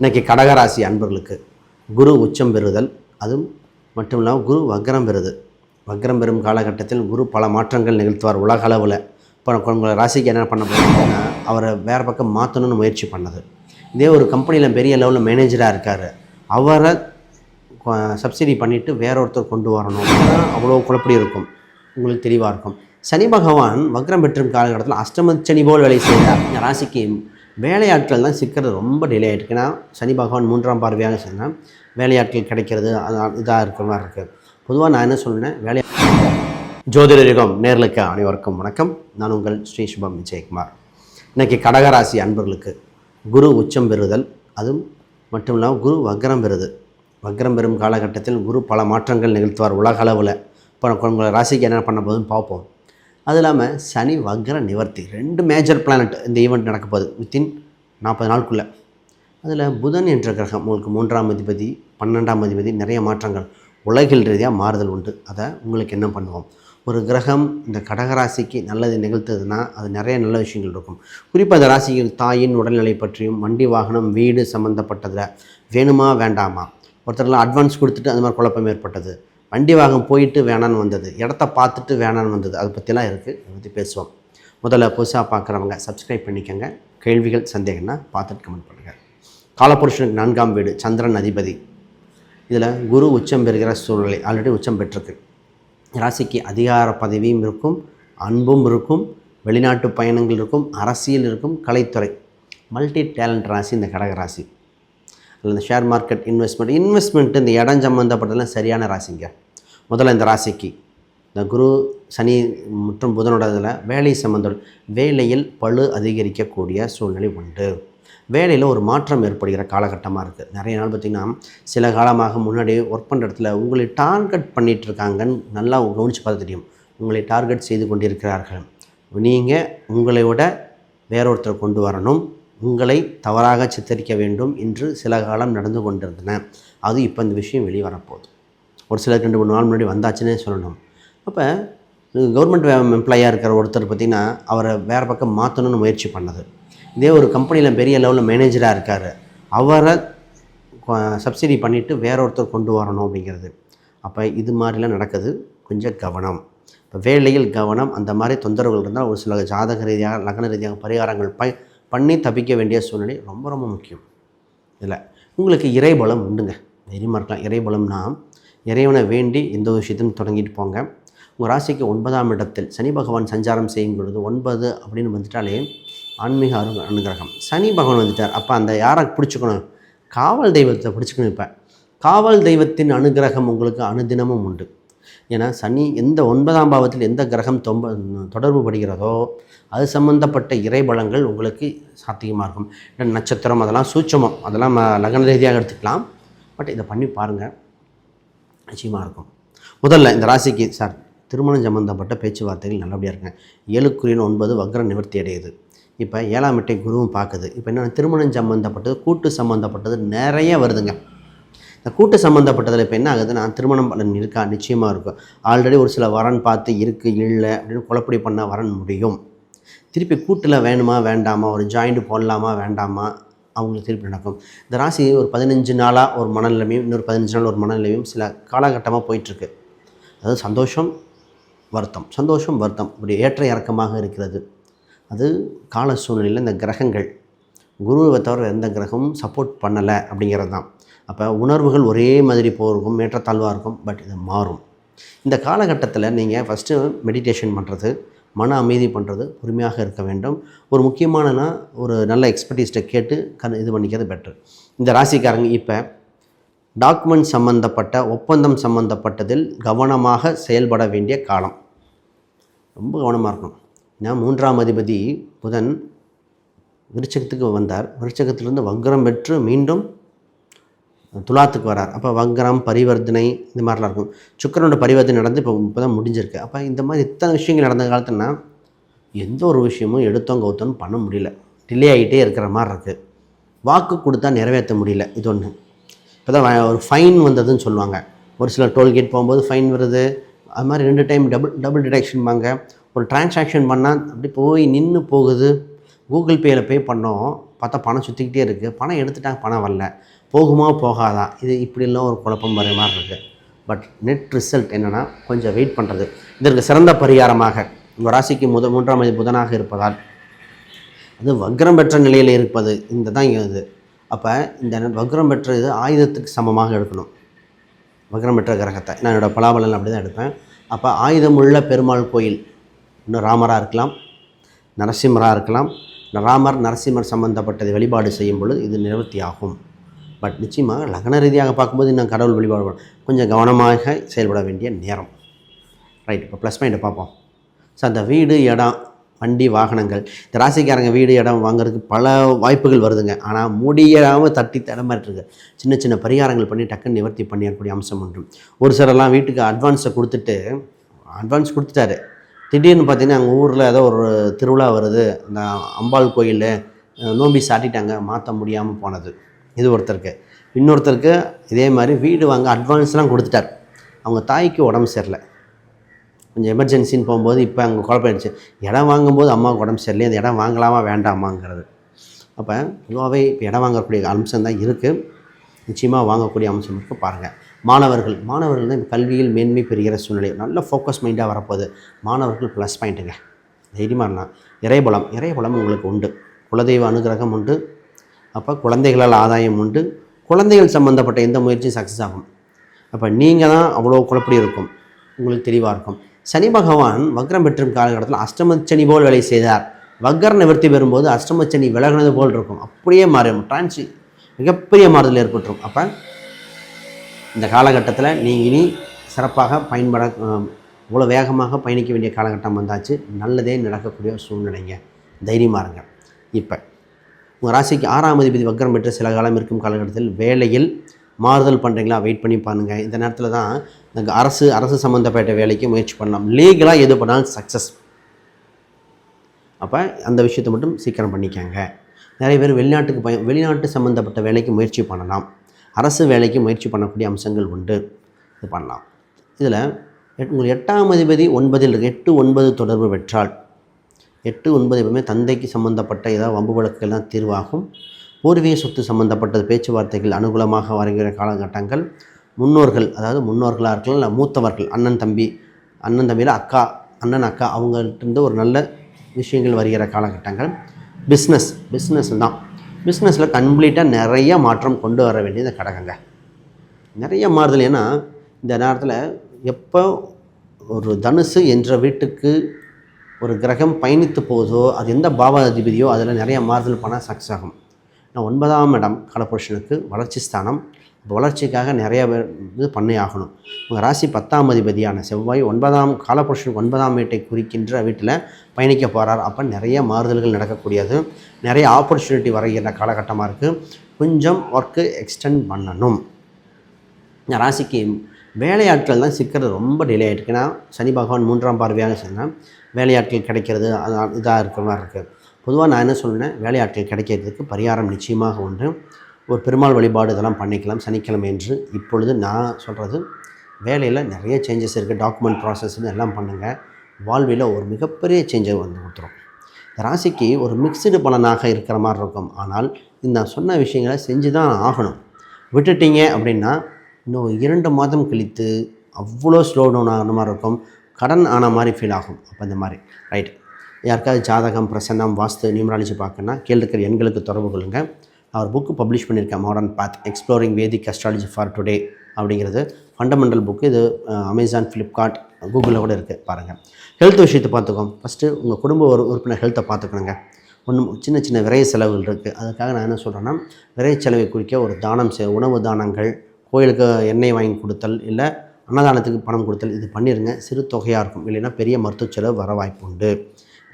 இன்றைக்கி கடகராசி அன்பர்களுக்கு குரு உச்சம் பெறுதல் அதுவும் மட்டும் இல்லாமல் குரு வக்ரம் பெறுது. வக்ரம் பெறும் காலகட்டத்தில் குரு பல மாற்றங்கள் நிகழ்த்துவார் உலக அளவில். இப்போ உங்களை ராசிக்கு என்ன பண்ண போகிறீங்கன்னா அவரை வேறு பக்கம் மாற்றணும்னு முயற்சி பண்ணது. இதே ஒரு கம்பெனியில் பெரிய லெவலில் மேனேஜராக இருக்கார். அவரை சப்சிடி பண்ணிவிட்டு வேற ஒருத்தர் கொண்டு வரணும் அவ்வளோ குழப்படி இருக்கும். உங்களுக்கு தெளிவாக இருக்கும். சனி பகவான் வக்ரம் பெற்றும் காலகட்டத்தில் அஷ்டம சனி போல் வேலை செய்கிறார் ராசிக்கு வேலையாட்கள் தான் சிக்கிறது ரொம்ப டிலே ஆகிட்டு ஏன்னா சனி பகவான் மூன்றாம் பார்வையாக சொன்னால் வேலையாட்கள் கிடைக்கிறது அது இதாக இருக்கிற மாதிரி இருக்குது பொதுவாக நான் என்ன சொல்லுவேன் வேலை ஜோதிட யுகம் நேர்களுக்கு அனைவருக்கும் வணக்கம். நான் உங்கள் ஸ்ரீ சுபம் விஜயகுமார். இன்றைக்கி கடகராசி அன்பர்களுக்கு குரு உச்சம் பெறுதல். அதுவும் மட்டும் இல்லாமல் குரு வக்ரம் பெறுது. வக்ரம் பெறும் காலகட்டத்தில் குரு பல மாற்றங்கள் நிகழ்த்துவார். உலக அளவில். இப்போ உங்களை ராசிக்கு என்ன பண்ண போதுன்னு பார்ப்போம். அது இல்லாமல் சனி வக்ர நிவர்த்தி ரெண்டு மேஜர் பிளானட் இந்த ஈவெண்ட் நடக்க போகுது வித்தின் நாற்பது நாளுக்குள்ளே. அதில் புதன் என்ற கிரகம் உங்களுக்கு மூன்றாம் அதிபதி பன்னெண்டாம் அதிபதி நிறைய மாற்றங்கள் உலகில் ரீதியாக மாறுதல் உண்டு. அதை உங்களுக்கு என்ன பண்ணுவோம்? ஒரு கிரகம் இந்த கடகராசிக்கு நல்லது நிகழ்த்ததுன்னா அது நிறைய நல்ல விஷயங்கள் இருக்கும். குறிப்பாக அந்த ராசிக்கு தாயின் உடல்நிலை பற்றியும் வண்டி வாகனம் வீடு சம்மந்தப்பட்டதில் வேணுமா வேண்டாமா? ஒருத்தர்லாம் அட்வான்ஸ் கொடுத்துட்டு அந்த மாதிரி குழப்பம் ஏற்பட்டது. வண்டி வாகம் போயிட்டு வேணான்னு வந்தது. இடத்த பார்த்துட்டு வேணான்னு வந்தது. அதை பற்றிலாம் இருக்குது அதை பற்றி பேசுவோம். முதல்ல புதுசாக பார்க்குறவங்க சப்ஸ்கிரைப் பண்ணிக்கோங்க. கேள்விகள் சந்தேகம்னா பார்த்துட்டு கமெண்ட் பண்ணுங்கள் காலபுருஷனுக்கு நான்காம் வீடு சந்திரன் அதிபதி. இதில் குரு உச்சம் பெறுகிற சூழ்நிலை. ஆல்ரெடி உச்சம் பெற்றிருக்கு. ராசிக்கு அதிகார பதவியும் இருக்கும். அன்பும் இருக்கும். வெளிநாட்டு பயணங்கள் இருக்கும். அரசியல் இருக்கும். கலைத்துறை. மல்டி டேலண்ட் ராசி இந்த கடக ராசி. அதில் இந்த ஷேர் மார்க்கெட் இன்வெஸ்ட்மெண்ட் இன்வெஸ்ட்மெண்ட்டு இந்த இடம் சம்மந்தப்பட்டதெல்லாம் சரியான ராசிங்க. முதல்ல இந்த ராசிக்கு. இந்த குரு சனி மற்றும் புதனோட இதில் வேலை சம்பந்தம் வேலையில் பழு அதிகரிக்கக்கூடிய சூழ்நிலை உண்டு. வேலையில் ஒரு மாற்றம் ஏற்படுகிற காலகட்டமாக இருக்குது நிறைய நாள் பார்த்திங்கன்னா சில காலமாக முன்னாடி ஒர்க் பண்ணுற இடத்துல உங்களை டார்கெட் பண்ணிகிட்டு இருக்காங்கன்னு நல்லா கவனித்து பார்த்து தெரியும். உங்களை டார்கெட் செய்து கொண்டிருக்கிறார்கள். நீங்கள் உங்களை விட வேறொருத்தர் கொண்டு வரணும். உங்களை தவறாக சித்தரிக்க வேண்டும் என்று சில காலம் நடந்து கொண்டிருந்தன. அது இப்போ இந்த விஷயம் வெளியே வரப்போகுது ஒரு சிலர் ரெண்டு மூணு நாள் முன்னாடி வந்தாச்சுன்னே சொல்லணும். அப்போ கவர்மெண்ட் எம்ப்ளாயாக இருக்கிற ஒருத்தர் பார்த்திங்கன்னா அவரை வேறு பக்கம் மாற்றணும்னு முயற்சி பண்ணது. இதே ஒரு கம்பெனியில் பெரிய லெவலில் மேனேஜராக இருக்கார். அவரை சப்சிடி பண்ணிவிட்டு வேற ஒருத்தர் கொண்டு வரணும் அப்படிங்கிறது. அப்போ இது மாதிரிலாம் நடக்குது. கொஞ்சம் கவனம். இப்போ வேலையில் கவனம் அந்த மாதிரி தொந்தரவுகள் இருந்தால் ஒரு சில ஜாதக ரீதியாக லக்ன ரீதியாக பரிகாரங்கள் ப பண்ணி தப்பிக்க வேண்டிய சூழ்நிலை ரொம்ப ரொம்ப முக்கியம். இதில் உங்களுக்கு இறைபலம் உண்டுங்க. தைரியமாக இருக்கலாம். இறைபலம்னா இறைவனை வேண்டி எந்த ஒரு விஷயத்தையும் தொடங்கிட்டு போங்க. உங்கள் ராசிக்கு ஒன்பதாம் இடத்தில் சனி பகவான் சஞ்சாரம் செய்யும் பொழுது ஒன்பது அப்படின்னு வந்துட்டாலே ஆன்மீக அரு அனுகிரகம். சனி பகவான் வந்துட்டார். அப்போ அந்த யாரை பிடிச்சிக்கணும்? காவல் தெய்வத்தை பிடிச்சிக்கணும் இப்போ. காவல் தெய்வத்தின் அனுகிரகம் உங்களுக்கு அனுதினமும் உண்டு. ஏன்னா சனி எந்த ஒன்பதாம் பாவத்தில் எந்த கிரகம் தொம்ப தொடர்பு படுகிறதோ அது சம்மந்தப்பட்ட இறைபலங்கள் உங்களுக்கு சாத்தியமாக இருக்கும். நட்சத்திரம் அதெல்லாம் சூட்சமம். அதெல்லாம் லக்ன ரீதியாக எடுத்துக்கலாம். பட் இதை பண்ணி பாருங்கள் நிச்சயமாக இருக்கும். முதல்ல இந்த ராசிக்கு சார் திருமணம் சம்மந்தப்பட்ட பேச்சுவார்த்தைகள் நல்லபடியாக இருக்குங்க ஏழுக்குரியன் ஒன்பது வக்ர நிவர்த்தி அடையுது. இப்போ ஏழாம் எட்டை குருவும் பார்க்குது இப்போ என்னென்ன திருமணம் சம்மந்தப்பட்டது கூட்டு சம்மந்தப்பட்டது நிறைய வருதுங்க. இந்த கூட்டு சம்மந்தப்பட்டதில் இப்போ என்ன ஆகுது நான் திருமணம் பலன் இருக்கா? நிச்சயமாக இருக்கும். ஆல்ரெடி ஒரு சில வரன் பார்த்து இருக்குது இல்லை அப்படின்னு குழப்படி பண்ணால் வரன் முடியும். திருப்பி கூட்டில் வேணுமா வேண்டாமா? ஒரு ஜாயிண்ட் போடலாமா வேண்டாமா? அவங்களுக்கு திருப்பி நடக்கும். இந்த ராசி ஒரு பதினஞ்சு நாளாக ஒரு மனநிலைமையும் இன்னொரு பதினஞ்சு நாள் ஒரு மனநிலையும் சில காலகட்டமாக போயிட்டுருக்கு. அதாவது சந்தோஷம் வருத்தம். சந்தோஷம் வருத்தம். இப்படி ஏற்ற இறக்கமாக இருக்கிறது. அது கால சூழ்நிலையில் இந்த கிரகங்கள். குருவை தவிர எந்த கிரகமும் சப்போர்ட் பண்ணலை அப்படிங்கிறது தான். அப்போ உணர்வுகள் ஒரே மாதிரி போகும் ஏற்றத்தாழ்வாக இருக்கும் பட் இது மாறும். இந்த காலகட்டத்தில் நீங்கள் ஃபஸ்ட்டு மெடிடேஷன் பண்ணுறது மன அமைதி பண்ணுறது பொறுமையாக இருக்க வேண்டும். ஒரு முக்கியமானனா ஒரு நல்ல எக்ஸ்பர்டீஸ்ட்டை கேட்டு கண் இது பண்ணிக்கிறது பெட்ரு இந்த ராசிக்காரங்க இப்போ டாக்குமெண்ட் சம்மந்தப்பட்ட ஒப்பந்தம் சம்மந்தப்பட்டதில் கவனமாக செயல்பட வேண்டிய காலம். ரொம்ப கவனமாக இருக்கணும். ஏன்னா மூன்றாம் அதிபதி புதன் விருச்சகத்துக்கு வந்தார். விருச்சகத்திலிருந்து வக்ரம் பெற்று மீண்டும் துலாத்துக்கு வரார். அப்போ வங்கரம் பரிவர்த்தனை இந்த மாதிரிலாம் இருக்கும். சுக்கரனோட பரிவர்த்தனை நடந்து இப்போ இப்போ தான் முடிஞ்சிருக்கு. அப்போ இந்த மாதிரி இத்தனை விஷயங்கள் நடந்த காலத்துலனா எந்த ஒரு விஷயமும் எடுத்தோம் கவுத்தோன்னு பண்ண முடியல. டிலே ஆகிட்டே இருக்கிற மாதிரி இருக்குது வாக்கு கொடுத்தா நிறைவேற்ற முடியல. இது ஒன்று இப்போ தான் ஒரு ஃபைன் வந்ததுன்னு சொல்லுவாங்க. ஒரு சில டோல்கேட் போகும்போது ஃபைன் வருது. அது மாதிரி ரெண்டு டைம் டபுள் டபுள் டிடெக்ஷன் வாங்க. ஒரு டிரான்சாக்ஷன் பண்ணால் அப்படி போய் நின்று போகுது. கூகுள் பேயில் பே பண்ணோம். பார்த்தா பணம் சுற்றிக்கிட்டே இருக்குது பணம் எடுத்துட்டாங்க பணம் வரல. போகுமா போகாதா? இது இப்படிலாம் ஒரு குழப்பம் வர மாதிரி இருக்குது பட் நெட் ரிசல்ட் என்னென்னா கொஞ்சம் வெயிட் பண்ணுறது இதற்கு சிறந்த பரிகாரமாக உங்கள் ராசிக்கு முத மூன்றாம் மதி புதனாக இருப்பதால் அது வக்ரம் பெற்ற நிலையில் இருப்பது இந்த தான் இது. அப்போ இந்த வக்ரம் பெற்ற இது ஆயுதத்துக்கு சமமாக எடுக்கணும். வக்ரம் பெற்ற கிரகத்தை. நான் என்னோடய பலாபலன் அப்படி தான் எடுப்பேன். அப்போ ஆயுதமுள்ள பெருமாள் கோயில் இன்னும் ராமராக இருக்கலாம் நரசிம்மராக இருக்கலாம். ராமர் நரசிம்மர் சம்பந்தப்பட்டதை வழிபாடு செய்யும் பொழுது இது நிவர்த்தி ஆகும் பட் நிச்சயமாக லக்ன ரீதியாக பார்க்கும்போது இன்னும் கடவுள் வழிபாடு கொஞ்சம் கவனமாக செயல்பட வேண்டிய நேரம். ரைட் இப்போ ப்ளஸ் பாயிண்ட்டை பார்ப்போம். ஸோ அந்த வீடு இடம் வண்டி வாகனங்கள். இந்த ராசிக்காரங்க வீடு இடம் வாங்குறதுக்கு பல வாய்ப்புகள் வருதுங்க. ஆனால் முடியாமல் தட்டி தடமாட்டிருக்கு சின்ன சின்ன பரிகாரங்கள் பண்ணி டக்குன்னு நிவர்த்தி பண்ணிடக்கூடிய அம்சம் உண்டு. ஒரு சிலர்லாம் வீட்டுக்கு அட்வான்ஸை கொடுத்துட்டு அட்வான்ஸ் கொடுத்துட்டாரு. திடீர்னு பார்த்தீங்கன்னா அங்கே ஊரில் ஏதோ ஒரு திருவிழா வருது. அந்த அம்பாள் கோயில் நோம்பி சாட்டிட்டாங்க மாற்ற முடியாமல் போனது. இது ஒருத்தருக்கு. இன்னொருத்தருக்கு இதே மாதிரி வீடு வாங்க அட்வான்ஸ்லாம் கொடுத்துட்டார். அவங்க தாய்க்கு உடம்பு சரியில்லை. கொஞ்சம் எமர்ஜென்சின்னு போகும்போது இப்போ அங்கே குழப்பிடுச்சு இடம் வாங்கும்போது அம்மாவுக்கு உடம்பு சரியில்லை அந்த இடம் வாங்கலாமா வேண்டாமாங்கிறது. அப்போ பொதுவாகவே இப்போ இடம் வாங்கக்கூடிய அம்சம் தான் இருக்குது நிச்சயமாக வாங்கக்கூடிய அம்சம் இருக்குது பாருங்கள் மாணவர்கள் மாணவர்கள் தான் கல்வியில் மேன்மை பெறுகிற சூழ்நிலை. நல்ல ஃபோக்கஸ் மைண்டாக வரப்போகுது. மாணவர்கள் ப்ளஸ் பாயிண்ட்டுங்க தைரியமாக இருந்தால் இறைபலம் இறைபலம் உங்களுக்கு உண்டு. குலதெய்வ அனுகிரகம் உண்டு. அப்போ குழந்தைகளால் ஆதாயம் உண்டு. குழந்தைகள் சம்மந்தப்பட்ட எந்த முயற்சியும் சக்ஸஸ் ஆகும் அப்போ நீங்கள் தான் அவ்வளோ குழப்படி இருக்கும். உங்களுக்கு தெளிவாக இருக்கும். சனி பகவான் வக்ரம் பெற்றும் காலகட்டத்தில் அஷ்டமச்சனி போல் வேலை செய்தார். வக்கர நிவர்த்தி பெறும்போது அஷ்டமச்சனி விலகினது போல் இருக்கும். அப்படியே மாறும். டிரான்சி மிகப்பெரிய மாறுதல் ஏற்பட்டுரும். அப்போ இந்த காலகட்டத்தில் நீங்கள் இனி சிறப்பாக பயன்பட இவ்வளோ வேகமாக பயணிக்க வேண்டிய காலகட்டம் வந்தாச்சு. நல்லதே நடக்கக்கூடிய சூழ்நிலைங்க. தைரியமாக இருங்க. இப்போ உங்கள் ராசிக்கு ஆறாம் அதிபதி வக்கரம் பெற்று சில காலம் இருக்கும் காலகட்டத்தில் வேலையில் மாறுதல் பண்ணுறீங்களா? வெயிட் பண்ணி பாருங்கள் இந்த நேரத்தில் தான் இந்த அரசு அரசு சம்மந்தப்பட்ட வேலைக்கு முயற்சி பண்ணலாம். லீகலாக எது பண்ணாலும் சக்ஸஸ் அப்போ அந்த விஷயத்தை மட்டும் சீக்கிரம் பண்ணிக்கங்க. நிறைய பேர் வெளிநாட்டுக்கு பய வெளிநாட்டு சம்மந்தப்பட்ட வேலைக்கு முயற்சி பண்ணலாம். அரசு வேலைக்கு முயற்சி பண்ணக்கூடிய அம்சங்கள் உண்டு. இது பண்ணலாம். இதில் எட் உங்கள் எட்டாம் அதிபதி ஒன்பதில் எட்டு ஒன்பது தொடர்பு பெற்றால் எட்டு ஒன்பது எப்பவுமே தந்தைக்கு சம்மந்தப்பட்ட ஏதாவது வம்பு வழக்குகள்லாம் தீர்வாகும். பூர்வீக சொத்து சம்மந்தப்பட்ட பேச்சுவார்த்தைகள் அனுகூலமாக வருகிற காலகட்டங்கள். முன்னோர்கள் அதாவது முன்னோர்களாக இருக்கலாம் இல்லை மூத்தவர்கள் அண்ணன் தம்பி அண்ணன் தம்பியில் அக்கா அண்ணன் அக்கா அவங்கள்ட்ட ஒரு நல்ல விஷயங்கள் வருகிற காலகட்டங்கள். பிஸ்னஸ் பிஸ்னஸ் தான். பிஸ்னஸில் கம்ப்ளீட்டாக நிறைய மாற்றம் கொண்டு வர வேண்டியது கடகங்க. நிறைய மாறுதல் ஏன்னா இந்த நேரத்தில் எப்போ ஒரு தனுசு என்ற வீட்டுக்கு ஒரு கிரகம் பயணித்து போகுதோ அது எந்த பாவாதிபதியோ அதில் நிறைய மாறுதல் பண்ணால் சக்ஸஸ் ஆகும். நான் ஒன்பதாம் இடம் காலபுருஷனுக்கு வளர்ச்சி ஸ்தானம். வளர்ச்சிக்காக நிறைய இது பண்ணி ஆகணும். உங்கள் ராசி பத்தாம் அதிபதியான செவ்வாய் ஒன்பதாம் காலபுருஷனுக்கு ஒன்பதாம் வீட்டை குறிக்கின்ற வீட்டில் பயணிக்க போகிறார் அப்போ நிறைய மாறுதல்கள் நடக்கக்கூடியது. நிறைய ஆப்பர்ச்சுனிட்டி வரைகிற காலகட்டமாக இருக்குது கொஞ்சம் ஒர்க்கு எக்ஸ்டெண்ட் பண்ணணும். இந்த ராசிக்கு வேலையாட்கள் தான் சிக்கிறது ரொம்ப டிலே ஆகிட்டு ஏன்னா சனி பகவான் மூன்றாம் பார்வையாக சொன்னால் வேலையாட்கள் கிடைக்கிறது அது இதாக இருக்கிற மாதிரி இருக்குது பொதுவாக நான் என்ன சொல்லுவேன் வேலையாட்கள் கிடைக்கிறதுக்கு பரிகாரம் நிச்சயமாக உண்டு ஒரு பெருமாள் வழிபாடு இதெல்லாம் பண்ணிக்கலாம் சனிக்கிழமை என்று. இப்பொழுது நான் சொல்கிறது வேலையில் நிறைய சேஞ்சஸ் இருக்குது டாக்குமெண்ட் ப்ராசஸ்னு எல்லாம் பண்ணுங்கள் வாழ்வில் ஒரு மிகப்பெரிய சேஞ்சை வந்து கொடுத்துரும். ராசிக்கு ஒரு மிக்சடு பலனாக இருக்கிற மாதிரி இருக்கும். ஆனால் இந்த சொன்ன விஷயங்களை செஞ்சு தான் ஆகணும். விட்டுட்டீங்க அப்படின்னா இன்னும் இரண்டு மாதம் கழித்து அவ்வளோ ஸ்லோ டவுன் ஆன மாதிரி இருக்கும். கடன் ஆன மாதிரி ஃபீல் ஆகும். அப்போ இந்த மாதிரி. ரைட் யாருக்காவது ஜாதகம் பிரசன்னம் வாஸ்து நியூமராலஜி பார்க்கணுன்னா கீழே இருக்கிற எண்களுக்கு தொடர்பு கொள்ளுங்கள் அவர் புக்கு பப்ளிஷ் பண்ணியிருக்கேன். Modern path exploring Vedic astrology for today அப்படிங்கிறது. ஃபண்டமெண்டல் புக்கு இது அமேசான் ஃப்ளிப்கார்ட் கூகுளில் கூட இருக்குது பாருங்கள் ஹெல்த் விஷயத்தை பார்த்துக்கோம். ஃபஸ்ட்டு உங்கள் குடும்ப ஒரு உறுப்பினர் ஹெல்த்தை பார்த்துக்கணுங்க. ஒன்றும் சின்ன சின்ன விரைய செலவுகள் இருக்குது அதுக்காக நான் என்ன சொல்கிறேன்னா விரைய செலவை குறிக்க ஒரு தானம் செய் உணவு தானங்கள் கோயிலுக்கு எண்ணெய் வாங்கி கொடுத்தல் இல்லை அன்னதானத்துக்கு பணம் கொடுத்தல் இது பண்ணிடுங்க சிறு தொகையாக இருக்கும். இல்லைன்னா பெரிய மருத்துவ செலவு வர வாய்ப்பு உண்டு.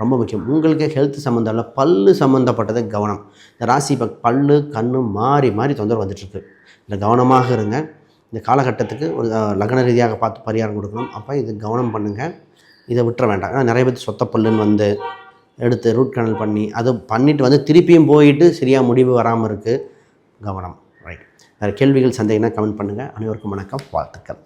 ரொம்ப முக்கியம். உங்களுக்கு ஹெல்த் சம்மந்தம் இல்லை பல்லு சம்மந்தப்பட்டது கவனம். இந்த ராசி இப்போ பல்லு கண் மாறி மாறி தொந்தரவு வந்துட்டுருக்கு. இந்த கவனமாக இருங்க. இந்த காலகட்டத்துக்கு ஒரு லக்ன ரீதியாக பார்த்து பரிகாரம் கொடுக்கணும். அப்போ இது கவனம் பண்ணுங்கள் இதை விட்டுற வேண்டாம். ஏன்னா நிறைய பேர் சொத்த பல்லுன்னு வந்து எடுத்து ரூட் கனல் பண்ணி அது பண்ணிட்டு வந்து திருப்பியும் போயிட்டு சரியாக முடிவு வராமல் இருக்குது கவனம். கேள்விகள் சந்தேகம்னா கமெண்ட் பண்ணுங்கள் அனைவருக்கும் வணக்கம். வாழ்த்துக்கள்.